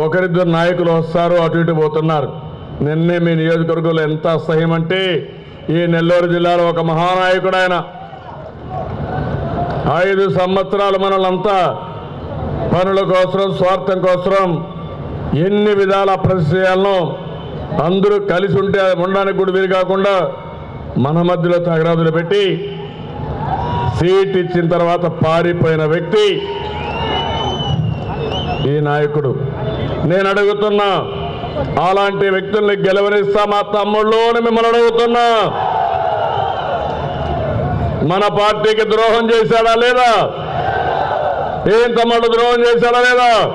ఒకరిద్దరు నాయకులు వస్తారు అటు ఇటు పోతున్నారు. నిన్నే మీ నియోజకవర్గంలో ఎంత అసహ్యం అంటే ఈ నెల్లూరు జిల్లాలో ఒక మహానాయకుడు ఆయన ఐదు సంవత్సరాలు మనలంతా పనుల కోసం స్వార్థం కోసం ఎన్ని విధాల ప్రశ్నలను అందరూ కలిసి ఉంటే ఉండడానికి కూడా వీలు కాకుండా మన మధ్యలో తగరాదులు పెట్టి సీట్ ఇచ్చిన తర్వాత పారిపోయిన వ్యక్తి ఈ నాయకుడు. నేను అడుగుతున్నా అలాంటి వ్యక్తుల్ని గెలవనిస్తా మా తమ్ముళ్ళు అని మిమ్మల్ని అడుగుతున్నా. మన పార్టీకి ద్రోహం చేశాడా లేదా? ఏం తమ్ముడు ద్రోహం చేశాడా లేదా?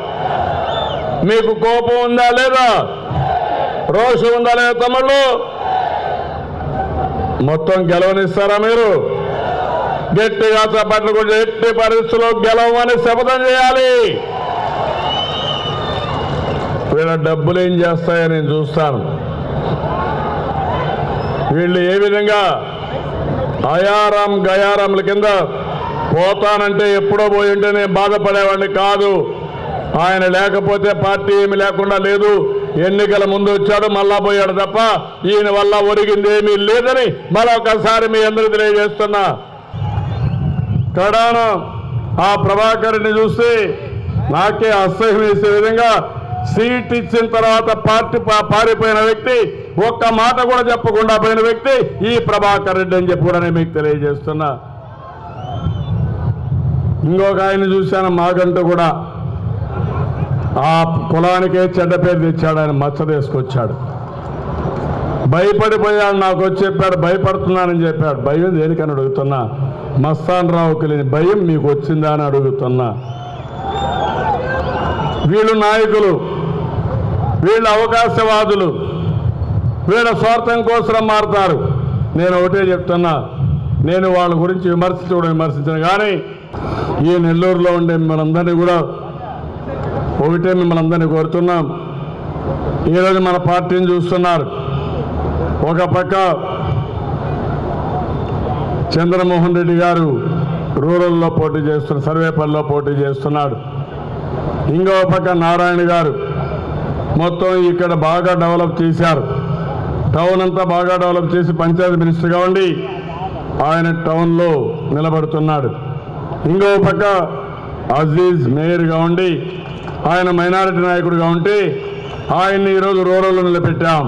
మీకు కోపం ఉందా లేదా? రోషం ఉందా లేదా తమ్ముళ్ళు? మొత్తం గెలవనిస్తారా మీరు? గట్టిగా చప్పట్లు కూడా ఎట్టి పరిస్థితుల్లో గెలవమని శపథం చేయాలి. వీళ్ళ డబ్బులు ఏం చేస్తాయో నేను చూస్తాను. వీళ్ళు ఏ విధంగా అయారాం గయారాముల కింద పోతానంటే ఎప్పుడో పోయి ఉంటే నేను బాధపడేవాడిని కాదు. ఆయన లేకపోతే పార్టీ ఏమి లేకుండా లేదు. ఎన్నికల ముందు వచ్చాడు మళ్ళా పోయాడు తప్ప ఈయన వల్ల ఒరిగింది ఏమీ లేదని మరొకసారి మీ అందరూ తెలియజేస్తున్నా. కడాన ఆ ప్రభాకర్ని చూస్తే నాకే అసహ్యం వేసే విధంగా సీట్ ఇచ్చిన తర్వాత పార్టీ పా- పారిపోయిన వ్యక్తి ఒక్క మాట కూడా చెప్పకుండా పోయిన వ్యక్తి ఈ ప్రభాకర్ రెడ్డి అని చెప్పి కూడా నేను మీకు తెలియజేస్తున్నా. ఇంకొక ఆయన చూశాను మాగంట కూడా. ఆ కులానికే చెడ్డ పేరు తెచ్చాడు ఆయన మచ్చ తీసుకొచ్చాడు. భయపడిపోయాడు నాకు వచ్చి చెప్పాడు భయపడుతున్నానని చెప్పాడు. భయం దేనికని అడుగుతున్నా? మస్తాన్ రావుకి లేని భయం మీకు వచ్చిందా అని అడుగుతున్నా. వీళ్ళు నాయకులు వీళ్ళు అవకాశవాదులు వీళ్ళ స్వార్థం కోసం మారుతారు. నేను ఒకటే చెప్తున్నా నేను వాళ్ళ గురించి విమర్శించడం విమర్శించను కానీ ఈ నెల్లూరులో ఉండే మిమ్మల్ని కూడా ఒకటే మిమ్మల్ని అందరినీ కోరుతున్నాం. ఈరోజు మన పార్టీని చూస్తున్నారు. ఒక పక్క చంద్రమోహన్ రెడ్డి గారు రూరల్లో పోటీ చేస్తున్న సర్వేపల్లిలో పోటీ చేస్తున్నాడు. ఇంకో పక్క నారాయణ గారు మొత్తం ఇక్కడ బాగా డెవలప్ చేశారు. టౌన్ అంతా బాగా డెవలప్ చేసి పంచాయతీ మినిస్టర్గా ఉండి ఆయన టౌన్లో నిలబడుతున్నాడు. ఇంకో పక్క అజీజ్ మేయర్గా ఉండి ఆయన మైనారిటీ నాయకుడిగా ఉంటే ఆయన్ని ఈరోజు రూరల్లో నిలబెట్టాం.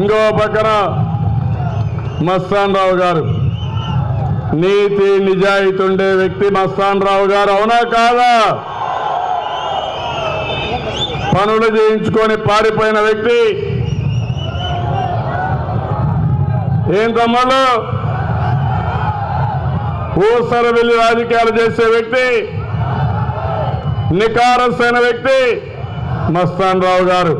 ఇంకో పక్కన మస్తాన్ రావు గారు. నీతి నిజాయితీ ఉండే వ్యక్తి మస్తాన్ రావు గారు అవునా కాదా? పనులు చేయించుకొని పారిపోయిన వ్యక్తి ఏం తమ్ముళ్ళు? ఊసర వెళ్ళి రాజకీయాలు చేసే వ్యక్తి నికారసైన వ్యక్తి మస్తాన్ రావు గారు.